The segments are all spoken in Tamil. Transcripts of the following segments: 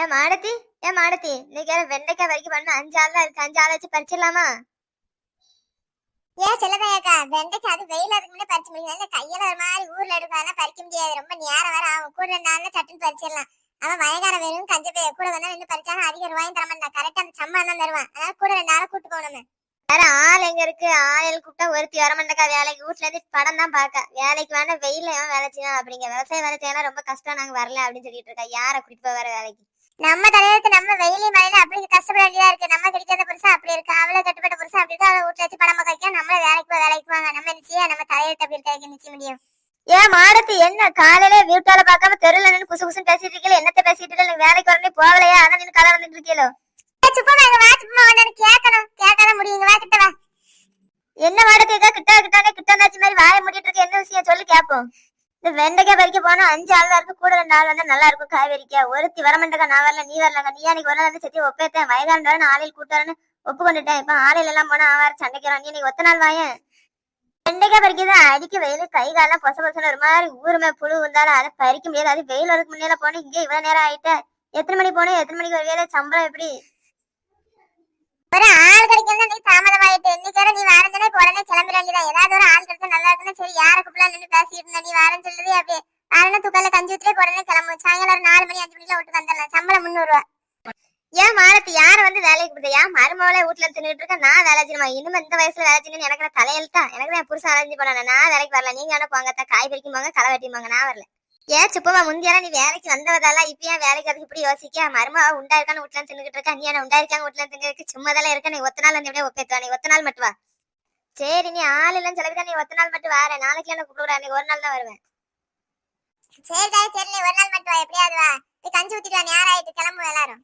ஏன் மாடத்தி ஏன் மாடத்தி இன்னைக்கு வெண்டைக்காய் வரைக்கும் பண்ண அஞ்சு ஆள் தான் இருக்கு. அஞ்சு ஆள் வச்சு பறிச்சிடலாமா? ஏன் சொல்லதாக்கா வெண்டைக்கு அது வெயில் அதுக்கு முன்னே பறிச்சு முடியும் கையில ஒரு மாதிரி ஊர்ல எடுக்காதான் பறிக்க முடியாது. ரொம்ப நேரம் வர ஆகும். கூட ரெண்டு நாள்ல சட்டுன்னு பறிச்சிடலாம். அவன் மழைக்கார வெறும் கஞ்ச பே கூட வந்தா நின்று பறிச்சாலும் அதிக ரூபாயும் தர மாட்டான். கரெக்டா அந்த சம்பளம் தான் தருவான். அதனால கூட ரெண்டு நாளை கூட்டு போகணும் வேற ஆள் எங்க இருக்கு? ஆள் கூப்பிட்டா ஒருத்தி வர மாட்டேக்கா. வேலைக்கு வீட்டுல இருந்து படம் தான் பாக்க வேலைக்கு வேணா வெயில்ல ஏன் வேலை செய்யணும் அப்படிங்க விவசாய வேலை செய்யலாம் ரொம்ப கஷ்டம். நாங்க வரல அப்படின்னு சொல்லிட்டு இருக்கா. யாரை கூட்டிட்டு போய் வர வேலைக்கு? நம்ம தலைவருக்கு நம்ம வெயிலையும் மழையில அப்படி கஷ்டப்பட வேண்டியதா இருக்கு. நம்ம கிடைக்காத புருஷன் அப்படி இருக்கு? அவளை கட்டுப்பட்ட புருஷன் அப்படி இருக்கு? அவளை வீட்டுல வச்சு படம் பார்க்க நம்மள வேலைக்கு போய் வேலைக்கு வாங்க நம்ம நிச்சயம் நம்ம தலைவருக்கு அப்படி இருக்க? நிச்சய முடியும். ஏன் மாடத்தி என்ன காலையில வீட்டால பார்க்காம தெருல நின்று குசு குசுன்னு பேசிட்டு இருக்கீங்க என்னத்த பேசிட்டு இருக்கீங்க நீ வேலைக்கு வரனே போகலையா? அதான் நின்று கதை வந்துட்டு இருக்கீங்களோ சும்மா நாங்க வா சும்மா வந்து கேட்கணும். கேட்காத முடியுங்க வா கிட்ட வா. என்ன மாடத்தி இருக்கா கிட்ட கிட்டானே கிட்ட வந்தாச்சு மாதிரி வாய முடிட்டு இருக்க என்ன விஷயம்? சொல்லி கேப்போம். இந்த வெண்டைக்காய் பறிக்க போனா அஞ்சு ஆள் தான் இருக்கு கூட ரெண்டு ஆள் வந்தா நல்லா இருக்கும். காய்கறிக்கா ஒருத்தி வர மாட்டேக்கா நான் வரல நீ வரலங்க. நீ அன்னைக்கு ஒரு நாள் வந்து ஒப்பேத்தேன். வயதான நான் ஆளையில் கூட்டாருன்னு ஒப்பு கொண்டுட்டேன் இப்ப ஆளையில எல்லாம் போனா ஆவார சண்டைக்கிறோம். நீ இன்னைக்கு ஒத்த நாள் வாயேன். வெண்டைக்காய் பறிக்கிறது அடிக்க வெயில் கை காலம் பொச பொசன்னு ஒரு மாதிரி ஊருமே புழு வந்தாலும் அதை பறிக்க முடியாது. அது வெயில் வரதுக்கு முன்னால போனேன். இங்கே இவ்வளவு நேரம் ஆயிட்ட எத்தனை மணி போனேன்? எத்தனை மணிக்கு வருவியா? சம்பளம் எப்படி? ஒரு ஆள் கிடைக்கிறது நீ தாமதமாயிட்டு. இன்னைக்கு வரை நீ வாரஞ்சனே உடனே கிளம்பிட வேண்டியதான் ஏதாவது ஒரு ஆள் கிடைச்சா நல்லா இருக்குன்னு சரி யார கூப்பிடலாம் நின்று பேசிட்டு இருந்தா நீ வாரன்னு சொல்லுது அப்படியே வாரன துக்கல்ல கஞ்சி ஊத்திலே உடனே கிளம்பு சாயங்காலம் ஒரு நாலு மணி அஞ்சு மணிக்கு விட்டு வந்துடலாம். சம்பளம் முந்நூறு ரூபா ஏன் மாலத்து யார வந்து வேலைக்கு கொடுத்தா? ஏன் மருமகளே வீட்டுல தின்னுட்டு இருக்க? நான் வேலை செய்யணுமா? இன்னும் இந்த வயசுல வேலை செய்யணும்னு எனக்கு நான் தலையெழுத்தா? எனக்கு தான் என் புருஷன் அலைஞ்சு போனா நான் வேலைக்கு வரல. நீங்க என்ன போங்க காய் பறிக்குமாங்க களை வெட்டிமாங்க நான் வரல. ஏன் சுப்பமா முந்தியெல்லாம் நீ வேலைக்கு வந்தவதால இப்ப ஏன் வேலைக்கு அதுக்கு இப்படி யோசிக்க மருமா உண்டா இருக்கான்னு வீட்டுல தின்னுட்டு இருக்கா? நீ என்ன உண்டா இருக்காங்க வீட்டுல தின்னுக்கு சும்மா தான் இருக்க? நீ ஒத்த நாள் வந்து எப்படியே ஒப்பேத்துவா? நீ ஒத்த நாள் மட்டும் வா. சரி நீ ஆள் இல்லைன்னு சொல்லி நீ ஒத்த நாள் மட்டும் வார நாளைக்கு என்ன கூப்பிடுறா நீ ஒரு நாள் தான் வருவேன். சரி சரி நீ ஒரு நாள் மட்டும் வா. எப்படியாவது வா. கஞ்சி ஊத்திட்டு வா நேரம் ஆயிட்டு கிளம்புவோம் எல்லாரும்.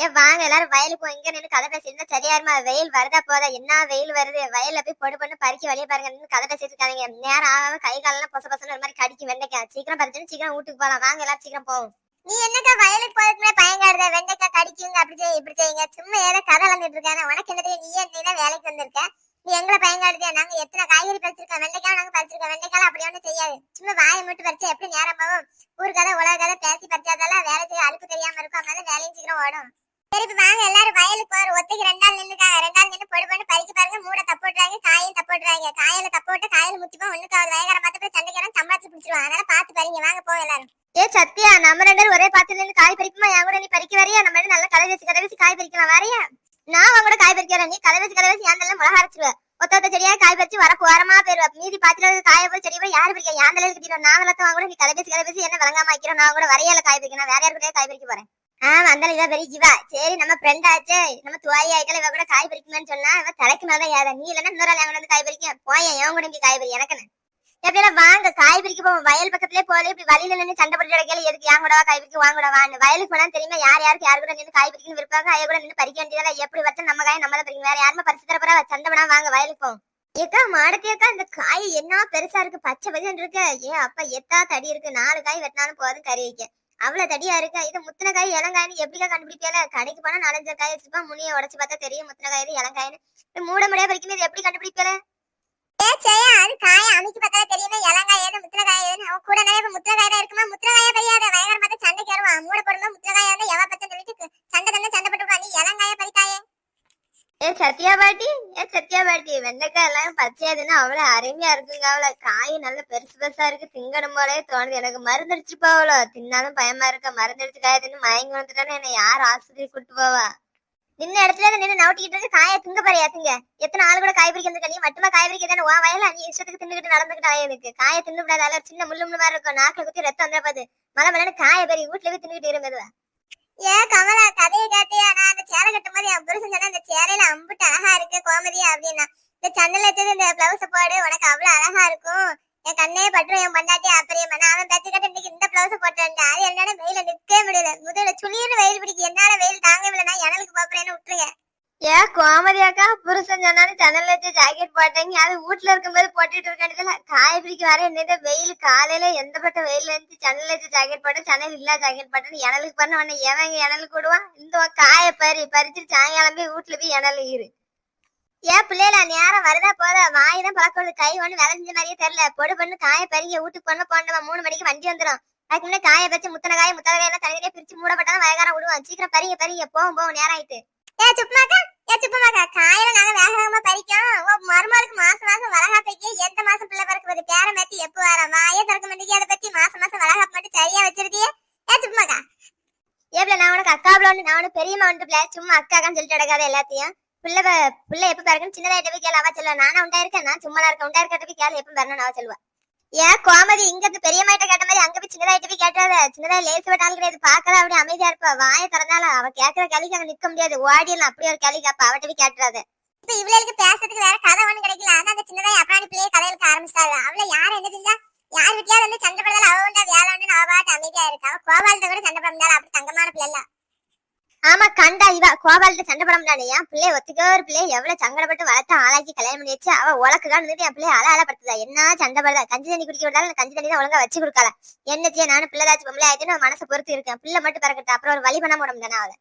ஏ வாங்க எல்லாரும் வயலுக்கு போய் இங்க நின்று கதை பேசிட்டு சரியா இருமா வெயில் வருதா போதா? என்ன வெயில் வருது? வயல்ல போய் பொடு பண்ணு பறிக்க வழியே பாருங்க நின்னு கதை பேசிட்டு இருக்காங்க நேரம் ஆகாம கை காலெல்லாம் பொச பொசன்னு ஒரு மாதிரி கடிக்கு வெண்டைக்காய். சீக்கிரம் பறிச்சுன்னு சீக்கிரம் வீட்டுக்கு போலாம். வாங்க எல்லாரும் சீக்கிரம் போவோம். நீ என்னக்கா வயலுக்கு போறதுக்குமே பயங்காடுத? வெண்டைக்காய் கடிக்குங்க அப்படி செய்ய இப்படி செய்யுங்க. சும்மா ஏதோ கதை வந்துட்டு இருக்காங்க உனக்கு என்ன தெரியும் நீ என்ன வேலைக்கு வந்திருக்க? நீ எங்களை பயங்காடுதியா நாங்க எத்தனை காய்கறி பறிச்சிருக்கோம்? வெண்டைக்காய் நாங்க பறிச்சிருக்கோம். வெண்டைக்காய் அப்படி ஒன்றும் செய்யாது. சும்மா வாயை மட்டும் பறிச்சு எப்படி நேரம் போகும்? ஊர் கதை உலக கதை பேசி பறிச்சாதால வேலை செய்ய அழுப்பு தெரியாம இருக்கும். அதனால வேலையும் சீக்கிரம் ஓடும். திருப்பி வாங்க எல்லாரும் வயலுக்கு போற ஒத்தைக்கு ரெண்டு நாள் நின்னுக்காங்க ரெண்டு நாள் நின்று பொடி பண்ணி பறிக்க பாருங்க. மூட தப்போட்டுறாங்க காயும் தப்போட்டுறாங்க காயில தப்போட்டு காயில முத்திப்போ ஒண்ணுக்கு அவர் வயகார பார்த்து போய் சண்டைக்காரன் சம்பாதிச்சு பிடிச்சிருவாங்க அதனால பாத்து பறிங்க. வாங்க போ எல்லாரும். ஏ சத்யா நம்ம ரெண்டு ஒரே பாத்துல நின்று காய் பறிக்குமா என் கூட நீ பறிக்க வரையா? நம்ம ரெண்டு நல்லா கதை வச்சு கதை வச்சு காய் பறிக்கலாம். வரையா? நான் அவங்க கூட காய் பறிக்கிறேன் நீ கதை வச்சு கதை வச்சு ஏன் மிளகா அரைச்சிருவ. ஒத்த ஒத்த செடியா காய் பறிச்சு வர போறமா போயிருவா. மீதி பாத்துல காய போய் செடி போய் யாரு பறிக்க? ஏன் தலையில கட்டிடும் நான் வளர்த்தவங்க கூட நீ கதை பேசி கதை பேசி என்ன விளங்காம வைக்கிறோம் நான் கூட வரையால காய் பறிக்கணும் வேற யாருக்கிட்டே காய் பறிக்க போறேன். ஆஹ் அந்த இவ பெரிய ஜீவா. சரி நம்ம ஃப்ரெண்ட் ஆச்சு. நம்ம துவாரி ஆயிட்டால இவ கூட காய் பறிக்கணும்னு சொன்னா இவ தலைக்கு மேல ஏதா நீ இல்லைன்னா இன்னொரு ஆள் வந்து காய் பறிக்க? போயேன் எவன் கூட காய் பறி எனக்கு எப்படியெல்லாம் வாங்க காய் பறிக்க போவோம். வயல் பக்கத்துலயே போல இப்படி வழியில நின்று சண்டை போட்டு கிடைக்கல எதுக்கு என் கூடவா காய் பறிக்க வாங்க கூட வான்னு வயலுக்கு போனா தெரியுமா யார் யாருக்கு யாரு கூட நின்று காய் பறிக்கணும் விருப்பாங்க அய கூட நின்று பறிக்க வேண்டியதா எப்படி வச்சா நம்ம காய் நம்ம தான் பறிக்கணும். வேற யாருமே பறிச்சு தர போறா. சண்டை பண்ணா வாங்க வயலுக்கு போவோம். ஏக்கா மாடத்தியக்கா இந்த காய் என்ன பெருசா இருக்கு? பச்சை பச்சை இருக்கு. ஏன் அப்பா எத்தா தடி இருக்கு. நாலு காய் வெட்டினாலும் போதும் கறி வைக்க. அவ்வளவு தடியா இருக்கு? இது முத்தின காய் இளங்காய்னு எப்படிக்கா கண்டுபிடிக்கல கடைக்கு போனா நாலஞ்சு காய் வச்சிருப்பா முனிய உடச்சு பார்த்தா தெரியும் முத்தின காய் இது இளங்காய்னு மூட முடியா வரைக்கும் இது எப்படி கண்டுபிடிப்பியால அது காய அமைக்கு பார்த்தா தெரியுமே இளங்காய் ஏது முத்திர காய் ஏதுன்னு அவன் கூட நிறைய முத்திர காய் தான் இருக்குமா? முத்திர காயா தெரியாத வயகார பார்த்து சண்டைக்கு வருவான் மூட பொருள் முத்திர காயா வந்து எவ பச்சை சொல்லிட்டு சண்டை தண்டை சண்டை பட்டு நீ இளங்காய பறிக்காயே ஏ சத்யா பாட்டி? ஏ சத்யா பாட்டி வெண்டைக்காய் எல்லாம் பச்சையாதுன்னா அவ்வளவு அருமையா இருக்குங்க. அவ்வளவு காய் நல்ல பெருசு பெருசா இருக்கு. திங்கணும் போலே தோணுது. எனக்கு மருந்தடிச்சு போவளோ தின்னாலும் பயமா இருக்க? மருந்தடிச்சு காயத்துன்னு மயங்கி வந்துட்டானே என்னை யார் ஆஸ்பத்திரி கூட்டு போவா? நின்ன இடத்துல நின்று நவட்டிக்கிட்டு இருக்கு காய திங்க பாரு ஏத்துங்க. எத்தனை ஆள் கூட காய் பறிக்க நீ மட்டுமா காய் பறிக்க தானே உன் வயல நீ இஷ்டத்துக்கு தின்னுக்கிட்டு நடந்துக்கிட்டு எனக்கு காய தின்னு விடாத சின்ன முள்ளு முள்ளு மாதிரி இருக்கும். நாக்கில் குத்தி ரத்தம் வந்துடாது பாது மலை மலைன்னு காய பெரிய வீட்டுல போய் தின்னுக்கிட்டு இருந்ததுவா ஏ கமலா கதையை கேட்டியா? நான் அந்த சேலை கட்டும் போது என் புருஷன் சொன்ன அந்த சேலையில அம்புட்டு அழகா இருக்கு கோமதி அப்படின்னா. இந்த சந்தில வச்சது இந்த பிளவுஸ் போடு உனக்கு அவ்வளவு அழகா இருக்கும். என் கண்ணே பற்றும் என் பொண்டாட்டி அப்படியே நான் அவன் பேச்சு கட்ட இன்னைக்கு இந்த பிளவுஸ் போட்டேன் அது என்னன்னா வெயில நிக்கவே முடியல. முதல்ல சுளிர்னு வெயில் பிடிக்கு. என்னால வெயில் தாங்க முடியல. நான் எனலுக்கு போறேன்னு விட்டுருங்க. ஏ கோமதி அக்கா புருஷன் சொன்னாலும் ஜன்னல் வச்சு ஜாக்கெட் போட்டேங்க. அது வீட்டுல இருக்கும்போது போட்டுட்டு இருக்கானதுல காய பிடிக்க வர என்னது வெயில் காலையில எந்த பட்ட வெயில் இருந்து ஜன்னல் வச்சு ஜாக்கெட் போட்டு ஜன்னல் இல்லா ஜாக்கெட் போட்டு எனலுக்கு பண்ண உடனே எவங்க எனலுக்கு விடுவான் இந்த காய பறி பறிச்சுட்டு சாயங்காலம் போய் வீட்டுல போய் எனல் இரு ஏன் பிள்ளைல நேரம் வருதா போத? வாய் தான் பழக்கம் கை ஒண்ணு வேலை செஞ்ச மாதிரியே தெரியல. பொடு பண்ணு காய பறிக்க வீட்டுக்கு பண்ண போனோம் மூணு மணிக்கு வண்டி வந்துடும் அதுக்கு முன்னாடி காய வச்சு முத்தனை காய முத்தனை காய எல்லாம் தனித்தனியா பிரிச்சு மூடப்பட்டாலும் வயகாரம் விடுவான். சீக்கிரம் பறிங்க பறிங்க போகும் போகும் நேரம் ஆயிட்டு. ஏ சுப்மாக்கா ஏ காயில நாங்க வேக வேகமா பறிக்கோம் ஓ மருமகளுக்கு மாசம் மாசம் வளகாப்பைக்கு எந்த மாசம் பிள்ளை பிறக்க பேர மாத்தி எப்போ வர? வாயே திறக்க மாட்டேங்க அதை பத்தி மாசம் மாசம் வளகாப்பு மட்டும் சரியா வச்சிருதியே ஏ சுப்புமாக்கா ஏப்ல நான் உனக்கு அக்கா பிள்ளை நான் உனக்கு பெரியம்மா வந்துட்டுல சும்மா அக்காக்கான்னு சொல்லிட்டு கிடக்காத எல்லாத்தையும். பிள்ளை பிள்ளை எப்ப பிறகுன்னு சின்னதாயிட்ட போய் கேளு. அவ சொல்லுவா நானும் உண்டா இருக்கேன். நான் சும்மா இருக்கேன். உண்டா இருக்கிறத போய் கேளு. எப்ப வரணும்னு அவ சொல்லுவா. ஏன் கோமதி இங்க இருந்து பெரியம்மாட்ட கேட்ட மாதிரி அங்க போய் சின்னதாயிட்ட போய் கேட்டாத சின்னதா லேசு விட்டாலும் கிடையாது. பாக்கல அப்படி அமைதியா இருப்பா. வாய திறந்தாலும் அவ கேட்கற கேள்விக்கு அங்க நிக்க முடியாது. ஓடியெல்லாம் அப்படி ஒரு கேள்வி கேப்பா அவட்ட போய் கேட்டுறாத. இப்ப இவ்வளவுக்கு பேசுறதுக்கு வேற கதை ஒண்ணு கிடைக்கல. அதான் அந்த சின்னதா அப்புறம் பிள்ளைய கதைகளுக்கு ஆரம்பிச்சாரு அவள யார் என்ன செஞ்சா? யார் வீட்லயாவது வந்து சண்டை போடல அவ உண்டா வேலை உண்டு அவ பாட்டு அமைதியா இருக்கா? கோபாலத்தை கூட சண்டை பண்ணாலும் அப்படி தங்கமான பிள்ளை ஆமா கண்டா இவ கோபால்கிட்ட சண்டை படம் தானே என் பிள்ளை ஒத்துக்கோ ஒரு பிள்ளைய எவ்வளவு சங்கடப்பட்டு வளர்த்து ஆளாக்கி கல்யாணம் பண்ணி வச்சு அவ உலக்குதான் என் பிள்ளைய அழ அலப்படுத்துதா என்ன சண்டை படுதா? கஞ்சி தண்ணி குடிக்க விட்டாலும் கஞ்சி தண்ணி தான் ஒழுங்கா வச்சு கொடுக்கல என்ன செய்ய நானும் பிள்ளைதாச்சு பொம்பளை ஆயிட்டுன்னு மனசை பொறுத்து இருக்கேன். பிள்ளை மட்டும் பிறக்கட்டும். அப்புறம் ஒரு வழி பண்ண முடியும் தானே அவளை?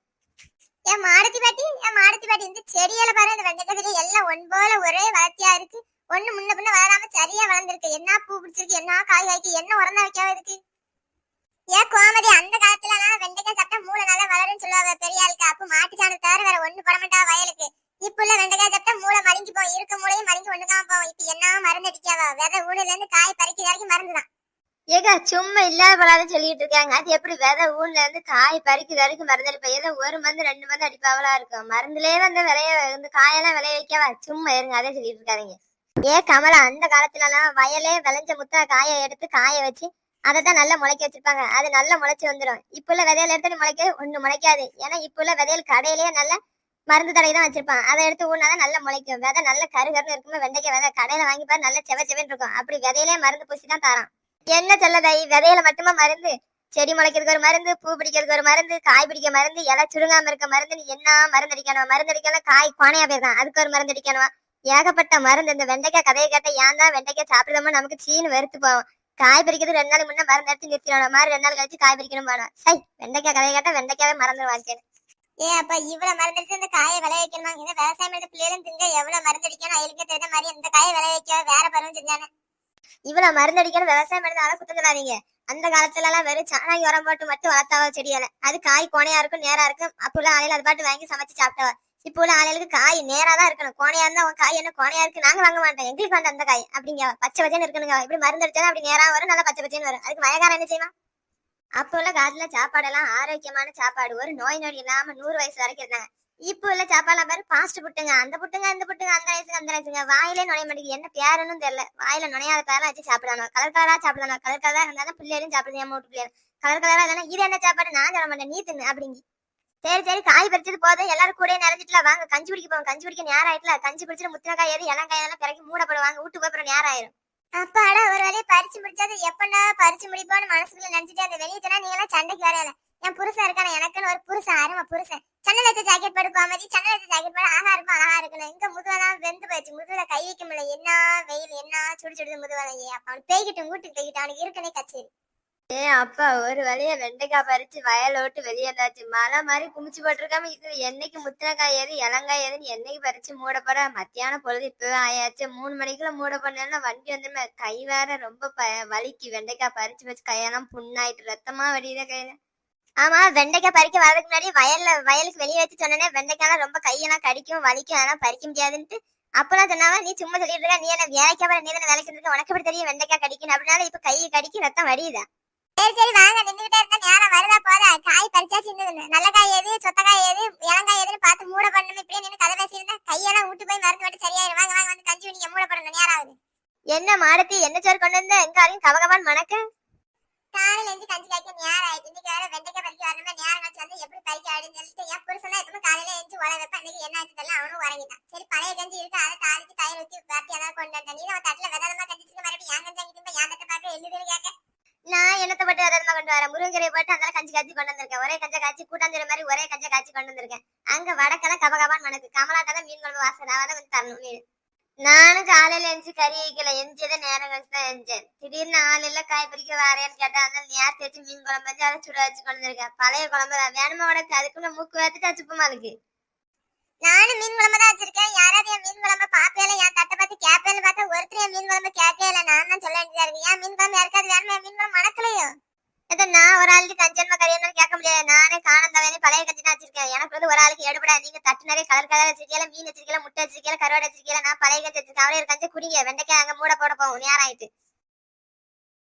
என் மாடத்தி பாட்டி? என் மாடத்தி பாட்டி? இந்த செடியில பாரு இந்த வெண்டைக்காய் செடி எல்லாம் ஒன் போல ஒரே வளர்த்தியா இருக்கு. ஒண்ணு முன்ன பின்ன வளராம சரியா வளர்ந்துருக்கு. என்ன பூ பிடிச்சிருக்கு? என்ன காய் காய்க்கு? என்ன உரந்தா வைக்காம இருக்கு? ஏன் கோமதி அந்த காலத்துல எல்லாம் வெண்டைக்காய் சாப்பிட்டா மூளை நல்லா வளரும்னு சொல்லுவாங்க பெரிய ஆளுக்கு. அப்ப மாட்டு சாணம் தவிர வேற ஒண்ணு போட மாட்டா வயலுக்கு. இப்ப உள்ள வெண்டைக்காய் சாப்பிட்டா மூளை மடிஞ்சு போகும். இருக்க மூளையும் மடங்கி ஒண்ணுக்காம போகும். இப்ப என்ன மருந்து அடிக்காவா? விதை ஊடுல இருந்து காய் பறிக்க வரைக்கும் மருந்து தான் ஏகா சும்மா இல்லாத படாத சொல்லிட்டு இருக்காங்க. அது எப்படி விதை ஊன்ல இருந்து காய் பறிக்க வரைக்கும் மருந்து அடிப்பா? ஏதோ ஒரு மருந்து ரெண்டு மருந்து அடிப்பாவலா இருக்கும். மருந்துலயே வந்து விளைய இந்த காயெல்லாம் விளைய வைக்கவா? சும்மா இருங்க அதே சொல்லிட்டு இருக்காதீங்க. ஏ கமலா அந்த காலத்துல எல்லாம் வயலே விளைஞ்ச முத்தா காயை எடுத்து காய வச்சு அதை தான் நல்லா முளைக்க வச்சிருப்பாங்க. அது நல்லா முளைச்சு வந்துடும் இப்ப உள்ள விதையில எடுத்து முளைக்க ஒண்ணு முளைக்காது. ஏன்னா இப்ப உள்ள விதையில கடையிலேயே நல்ல மருந்து தடவை தான் வச்சிருப்பான். அதை எடுத்து ஊனாதான் நல்லா முளைக்கும். விதை நல்ல கருகருன்னு இருக்குமே வெண்டைக்காய் விதை கடையில வாங்கி பாரு நல்லா செவ செவன் இருக்கும். அப்படி விதையிலே மருந்து பூசி தான் தரான். என்ன சொல்லதாய் விதையில மட்டுமா மருந்து? செடி முளைக்கிறதுக்கு ஒரு மருந்து பூ பிடிக்கிறதுக்கு ஒரு மருந்து காய் பிடிக்க மருந்து இலை சுருங்காம இருக்க மருந்து நீ என்ன மருந்து அடிக்கணும்? மருந்து அடிக்கணும் காய் கோணையா போயிருக்கான் அதுக்கு ஒரு மருந்து அடிக்கணும்? ஏகப்பட்ட மருந்து. இந்த வெண்டைக்காய் கதையை கேட்ட ஏன் தான் வெண்டைக்காய் சாப்பிடுறோமோ நமக்கு சீனு வெறுத்து போவோம் காய் பறிக்கிறது ரெண்டு நாள் முன்ன மருந்து எடுத்து நிறுத்திடணும். மாதிரி ரெண்டு நாள் கழிச்சு காய் பறிக்கணும் போனோம் சை வெண்டைக்காய் கதையை கேட்ட வெண்டைக்காவே மறந்து வாழ்க்கை ஏ அப்ப இவ்வளவு மருந்து அடிச்சு இந்த காயை விளைய வைக்கணுமா? இந்த விவசாயம் எடுத்த பிள்ளைகளும் திங்க எவ்வளவு மருந்து அடிக்கணும் அயலுக்கு தெரிஞ்ச மாதிரி இந்த காயை விளைய வைக்க வேற பருவம் செஞ்சானே இவ்வளவு மருந்து அடிக்கணும் விவசாயம் பண்ணதால குத்தம் சொல்லாதீங்க. அந்த காலத்துல எல்லாம் வெறும் சாணாகி உரம் போட்டு மட்டும் வளர்த்தாவ செடியால அது காய் கோணையா இருக்கும் நேரா இருக்கும். அப்ப உள்ள ஆலையில அது பாட்டு வாங்கி சமைச்சு சாப்பிட்டவ. இப்ப உள்ள ஆளுகளுக்கு காய் நேரா தான் இருக்கணும். கோணையா இருந்தா உன் காய் என்ன கோணையா இருக்கு? நாங்க வாங்க மாட்டோம். எங்களுக்கு வேண்டாம் அந்த காய். அப்படிங்க. பச்சை பச்சைன்னு இருக்கணுங்க. இப்படி மருந்து அடிச்சா அப்படி நேரா வரும். நல்லா பச்சை பச்சைன்னு வரும். அதுக்கு மயக்காரம் என்ன செய்வான்? அப்ப உள்ள காலத்துல சாப்பாடெல்லாம் ஆரோக்கியமான சாப்பாடு. ஒரு நோய் நொடி இல்லாம நூறு வயசு வரைக்கும் இருந்தாங்க. இப்ப உள்ள சாப்பாடுலாம் பாரு பாஸ்ட் புட்டுங்க. அந்த புட்டுங்க இந்த புட்டுங்க அந்த வயசுக்கு அந்த வயசுங்க வாயிலே நுழைய மாட்டேங்குது. என்ன பேருன்னு தெரியல. வாயில நுழையாத பேரெல்லாம் வச்சு சாப்பிடணும். கலர் கலரா சாப்பிடணும். கலர் கலரா இருந்தா தான் பிள்ளைகளும் சாப்பிடுது என் பிள்ளைகள் கலர் கலரா இல்லைன்னா இது என்ன சாப்பாடு? நான் சொல்ல மாட்டேன். நீ தின்னு. அப்படிங்க. சரி சரி காய் பறிச்சது போதும். எல்லாரும் கூட நிறைஞ்சிட்டுல வாங்க. கஞ்சி குடிக்க போவோம். கஞ்சி குடிக்க நேரம் ஆயிட்டுல. கஞ்சி குடிச்சிட்டு முத்தினக்காய் காய் எது இளங்காய் எல்லாம் பிறகு மூடப்படுவாங்க வீட்டுக்கு போய் அப்புறம் நேரம் ஆயிரும். அப்பாடா ஒரு வேலையை பறிச்சு முடிச்சாது எப்படா பறிச்சு முடிப்போம்னு மனசுக்குள்ள நினைச்சிட்டு அந்த வெளியே சொன்னா நீங்க எல்லாம் சண்டைக்கு வரையல என் புருஷன் இருக்கான எனக்குன்னு ஒரு புருஷன் அருமை புருஷன். சன்னல் வச்ச ஜாக்கெட் போடு கோமதி சன்னல் வச்ச ஜாக்கெட் போட அழகா இருக்கும் அழகா இருக்கணும் இங்க முதுவெல்லாம் வெந்து போயிடுச்சு. முதுகுல கை வைக்க முடியல. என்ன வெயில் என்ன சுடு சுடுது முதுவெல்லாம் ஏ அப்ப அவன் பேய்கிட்டும் வீட்டுக்கு பேய்கிட்டு அவனுக்கு இருக்கனே கச்சேரி. ஏ அப்பா ஒரு வழியா வெண்டைக்காய் பறிச்சு வயல விட்டு வெளியே இருந்தாச்சு மழை மாதிரி குமிச்சு போட்டிருக்காம இது என்னைக்கு முத்தினக்காய் ஏது இளங்காய் ஏதுன்னு என்னைக்கு பறிச்சு மூடப்பட மத்தியானம் பொழுது இப்பவே ஆயாச்சு. மூணு மணிக்குள்ள மூட பண்ணா வண்டி வந்துருமே கை வேற ரொம்ப ப வலிக்கு. வெண்டைக்காய் பறிச்சு வச்சு கையெல்லாம் புண்ணாயிட்டு ரத்தமா வடியுத கையில. ஆமா வெண்டைக்காய் பறிக்க வரதுக்கு முன்னாடி வயல்ல வயலுக்கு வெளியே வச்சு சொன்னேனே வெண்டைக்காய் ரொம்ப கையெல்லாம் கடிக்கும் வலிக்கும் அதெல்லாம் பறிக்க முடியாதுன்ட்டு. அப்பெல்லாம் சொன்னாவ நீ சும்மா சொல்லிட்டு இருக்க நீ என்ன வேலைக்கா வர நீ தானே வேலைக்கு இருக்க உனக்கு எப்படி தெரியும் வெண்டைக்காய் கடிக்கணும் அப்படினால இப்ப கையை கடிக்கு ரத்தம் வடியுதா? சரி சரி வாங்க நின்னுகிட்டே இருந்தா நேரம் வருதா போதா? காய் பறிச்சாச்சு இன்னும் நல்ல காய் எது சொத்த காய் எது இளங்காய் எதுன்னு பார்த்து மூட பண்ணணும் இப்படியே நின்று கதை பேசியிருந்தா கையெல்லாம் விட்டு போய் மருந்து மட்டும் சரியாயிரும். வாங்க வாங்க வந்து கஞ்சி நீங்க மூட பண்ணணும் நேரம் ஆகுது என்ன மாடத்தி என்ன சோறு கொண்டு வந்த? எங்க அதையும் கவகவான் மணக்க? காலையில இருந்து கஞ்சி காய்க்க நேரம் ஆயிடுச்சு இன்னைக்கு வேற வெண்டைக்காய் பறிக்க வரணுமே நேரம் ஆச்சு வந்து எப்படி பறிக்க அப்படின்னு சொல்லிட்டு என் புருஷனா எப்பவுமே காலையில எழுந்து உழ வைப்பேன் இன்னைக்கு என்ன ஆச்சு தெரியல அவனும் உறங்கிட்டான். சரி பழைய கஞ்சி இருக்கு? அதை தாளிச்சு தயிர் ஊத்தி பாட்டி அதான் கொண்டு வந்தேன். நீ தான் தட்டுல விதமா கஞ்சி வச்சுட்டு மறுபடியும் ஏன் கஞ்சி அங்கிட்டு ஏன் தட்டை பார்க்க எழுதுன்னு கேட்க நான் என்னத்தை போட்டு விதமா கொண்டு போட்டு அதெல்லாம் கஞ்சி காய்ச்சி கொண்டு வந்திருக்கேன். ஒரே கஞ்சா காய்ச்சி கூட்டாஞ்சோறு மாதிரி ஒரே கஞ்சா காய்ச்சி கொண்டு வந்திருக்கேன். அங்க வடக்கெல்லாம் கபகபான் மனக்கு கமலாட்ட தான் மீன் குழம்பு வாசனை. அவதான் கொஞ்சம் தரணும் மீன். நானும் காலையில எஞ்சி கறி வைக்கல. எஞ்சதே நேரம் கழிச்சு தான் எஞ்சேன் திடீர்னு ஆளுல காய் பறிக்க வரேன்னு கேட்டா அதனால நேரத்தை வச்சு மீன் குழம்பு வச்சு அதை சுட வச்சு கொண்டு வந்திருக்கேன் பழைய குழம்பு தான். வேணுமா உடச்சு அதுக்குள்ள மூக்கு வேத்துட்டு சுப்பமா இருக்கு நானும் மீன் குழம்பு தான் வச்சிருக்கேன். யாராவது என் மீன் குழம்பு பாப்பேல என் தட்டை பார்த்து கேப்பேன்னு பார்த்தா ஒருத்தர் என் மீன் குழம்பு கேட்கவே இல்லை. நான் தான் சொல்ல வேண்டியதா இருக்கு. ஏன் மீன் குழம்பு யாருக்காவது வேணுமா? என் மீன் குழம்பு மணக்கலையோ? இதை நான் ஒரு ஆளுக்கு கஞ்சன்மா கரையணும் கேட்க முடியாது நானே காணம் தவணை பழைய கட்சி தான் வச்சிருக்கேன். எனக்கு வந்து ஒரு ஆளுக்கு எடுபடா நீங்க தட்டு நிறைய கலர் கலர் வச்சிருக்கீங்க மீன் வச்சிருக்கீங்க முட்டை வச்சிருக்கீங்க கருவாடை வச்சிருக்கீங்க நான் பழைய கட்சி வச்சிருக்கேன். அவரே ஒரு கஞ்சி குடிங்க. வெண்டைக்காய் அங்க மூட போட போகும் நேரம் ஆயிட்டு.